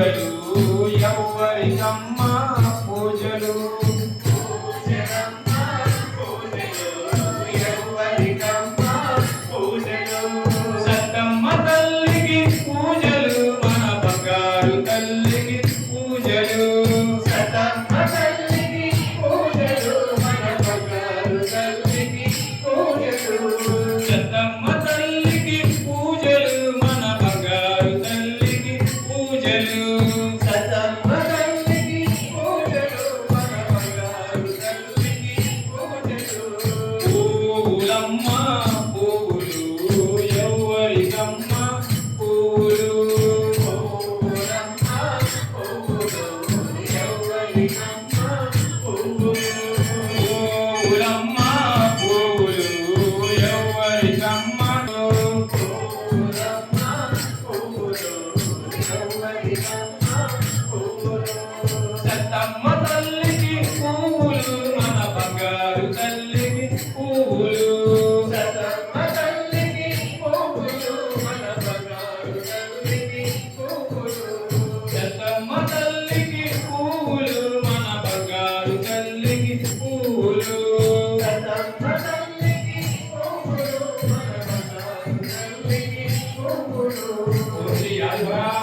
ആയിട്ട് పువ్వులమ్మ పువ్వులు ఎవరికమ్మ పువ్వులు పువ్వులమ్మ పువ్వులు ఎవరికమ్మ సత్తమ్మ తల్లికి పువ్వులు మన బంగారు 我们自己来一。